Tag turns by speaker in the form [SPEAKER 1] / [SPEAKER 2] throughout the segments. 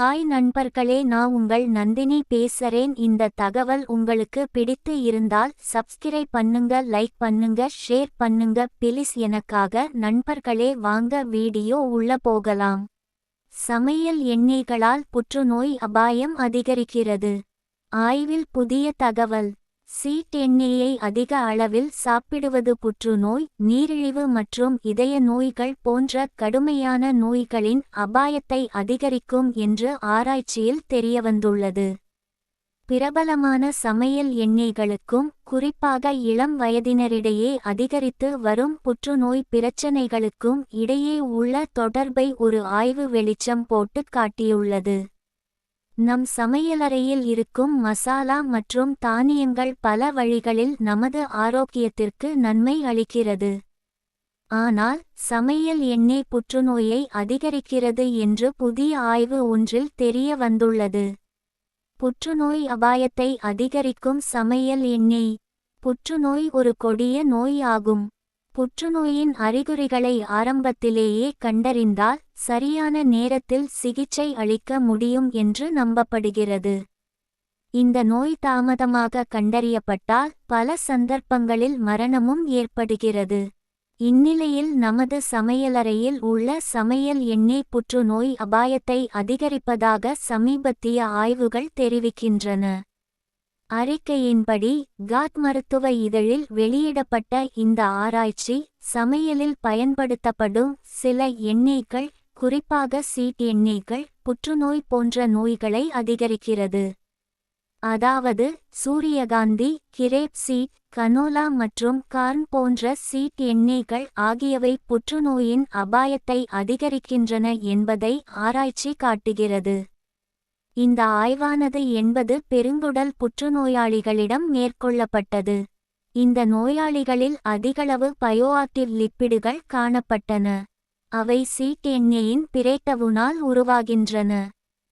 [SPEAKER 1] Hi நண்பர்களே நான் உங்கள் நந்தினி பேசுறேன். இந்த தகவல் உங்களுக்கு பிடித்து இருந்தால் சப்ஸ்கிரைப் பண்ணுங்க லைக் பண்ணுங்க ஷேர் பண்ணுங்க. பிலிஸ் எனக்காக நண்பர்களே வாங்க வீடியோ உள்ள போகலாம். சமையல் எண்ணெய்களால் புற்றுநோய் அபாயம் அதிகரிக்கிறது. ஆய்வில் புதிய தகவல். சீட் எண்ணெயை அதிக அளவில் சாப்பிடுவது புற்றுநோய் நீரிழிவு மற்றும் இதய நோய்கள் போன்ற கடுமையான நோய்களின் அபாயத்தை அதிகரிக்கும் என்று ஆராய்ச்சியில் தெரியவந்துள்ளது. பிரபலமான சமையல் எண்ணெய்களுக்கும் குறிப்பாக இளம் வயதினரிடையே அதிகரித்து வரும் புற்றுநோய் பிரச்சனைகளுக்கும் இடையே உள்ள தொடர்பை ஒரு ஆய்வு வெளிச்சம் போட்டுக் காட்டியுள்ளது. நம் சமையலறையில் இருக்கும் மசாலா மற்றும் தானியங்கள் பல வழிகளில் நமது ஆரோக்கியத்திற்கு நன்மை அளிக்கிறது. ஆனால் சமையல் எண்ணெய் புற்றுநோயை அதிகரிக்கிறது என்று புதிய ஆய்வு ஒன்றில் தெரிய வந்துள்ளது புற்றுநோய் அபாயத்தை அதிகரிக்கும் சமையல் எண்ணெய். புற்றுநோய் ஒரு கொடிய நோய் ஆகும். புற்றுநோயின் அறிகுறிகளை ஆரம்பத்திலேயே கண்டறிந்தால் சரியான நேரத்தில் சிகிச்சை அளிக்க முடியும் என்று நம்பப்படுகிறது. இந்த நோய் தாமதமாக கண்டறியப்பட்டால் பல சந்தர்ப்பங்களில் மரணமும் ஏற்படுகிறது. இந்நிலையில் நமது சமையலறையில் உள்ள சமையல் எண்ணெய் புற்றுநோய் அபாயத்தை அதிகரிப்பதாக சமீபத்திய ஆய்வுகள் தெரிவிக்கின்றன. அறிக்கையின்படி காட் மருத்துவ இதழில் வெளியிடப்பட்ட இந்த ஆராய்ச்சி சமையலில் பயன்படுத்தப்படும் சில எண்ணெய்கள் குறிப்பாக சீட் எண்ணெய்கள் புற்றுநோய் போன்ற நோய்களை அதிகரிக்கிறது. அதாவது சூரியகாந்தி கிரேப் சீட் கனோலா மற்றும் கார்ன் போன்ற சீட் எண்ணெய்கள் ஆகியவை புற்றுநோயின் அபாயத்தை அதிகரிக்கின்றன என்பதை ஆராய்ச்சி காட்டுகிறது. இந்த ஆய்வானது என்பது பெருங்குடல் புற்றுநோயாளிகளிடம் மேற்கொள்ளப்பட்டது. இந்த நோயாளிகளில் அதிகளவு பயோஆக்டிவ் லிப்பிடுகள் காணப்பட்டன. அவை சீட் எண்ணெயின் பிரேட்டவுனால் உருவாகின்றன.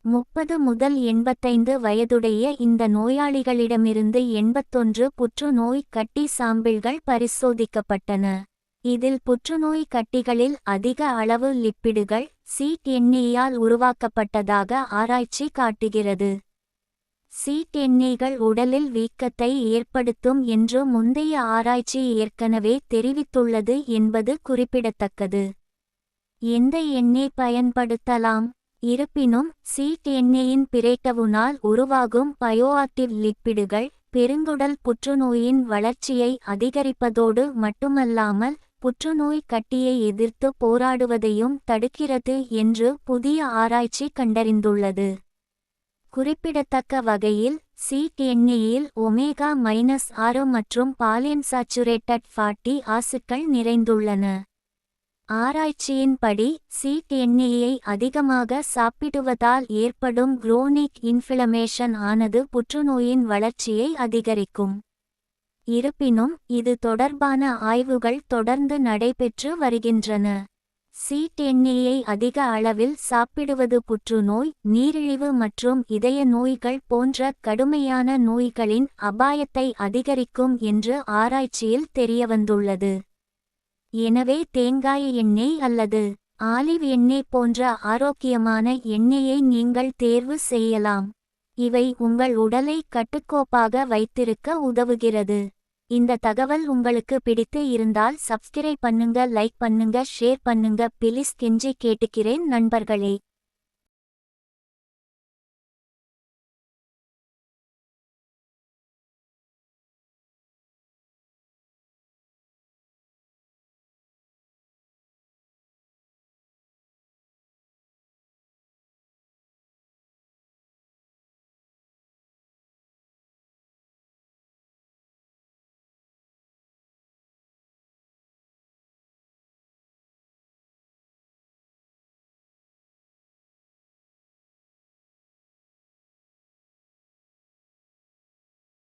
[SPEAKER 1] முப்பது முதல் எண்பத்தைந்து வயதுடைய இந்த நோயாளிகளிடமிருந்து எண்பத்தொன்று புற்றுநோய் கட்டி சாம்பிள்கள் பரிசோதிக்கப்பட்டன. இதில் புற்றுநோய் கட்டிகளில் அதிக அளவு லிப்பிடுகள் சீட் எண்ணெயால் உருவாக்கப்பட்டதாக ஆராய்ச்சி காட்டுகிறது. சீட் எண்ணெய்கள் உடலில் வீக்கத்தை ஏற்படுத்தும் என்று முந்தைய ஆராய்ச்சி ஏற்கனவே தெரிவித்துள்ளது என்பது குறிப்பிடத்தக்கது. எந்த எண்ணெய் பயன்படுத்தலாம்? இருப்பினும் சீட் எண்ணெயின் பிரேட்டவுனால் உருவாகும் பயோஆக்டிவ் லிப்பிடுகள் பெருங்குடல் புற்றுநோயின் வளர்ச்சியை அதிகரிப்பதோடு மட்டுமல்லாமல் புற்றுநோய் கட்டியை எதிர்த்து போராடுவதையும் தடுக்கிறது என்று புதிய ஆராய்ச்சி கண்டறிந்துள்ளது. குறிப்பிடத்தக்க வகையில் சீட் எண்ணெயில் ஒமேகா மைனஸ் ஆறு மற்றும் பாலியன்சாச்சுரேட்டட் ஃபாட்டி ஆசுக்கள் நிறைந்துள்ளன. ஆராய்ச்சியின்படி சீட் எண்ணெயை அதிகமாக சாப்பிடுவதால் ஏற்படும் குரோனிக் இன்ஃபிளமேஷன் ஆனது புற்றுநோயின் வளர்ச்சியை அதிகரிக்கும். இருப்பினும் இது தொடர்பான ஆய்வுகள் தொடர்ந்து நடைபெற்று வருகின்றன. சீட் எண்ணெயை அதிக அளவில் சாப்பிடுவது புற்றுநோய் நீரிழிவு மற்றும் இதய நோய்கள் போன்ற கடுமையான நோய்களின் அபாயத்தை அதிகரிக்கும் என்று ஆராய்ச்சியில் தெரியவந்துள்ளது. எனவே தேங்காய் எண்ணெய் அல்லது ஆலிவ் எண்ணெய் போன்ற ஆரோக்கியமான எண்ணெயை நீங்கள் தேர்வு செய்யலாம். இவை உங்கள் உடலை கட்டுக்கோப்பாக வைத்திருக்க உதவுகிறது. இந்த தகவல் உங்களுக்கு பிடித்து இருந்தால் சப்ஸ்கிரைப் பண்ணுங்க லைக் பண்ணுங்க ஷேர் பண்ணுங்க. பிலிஸ் கெஞ்சி கேட்டுக்கிறேன் நண்பர்களே.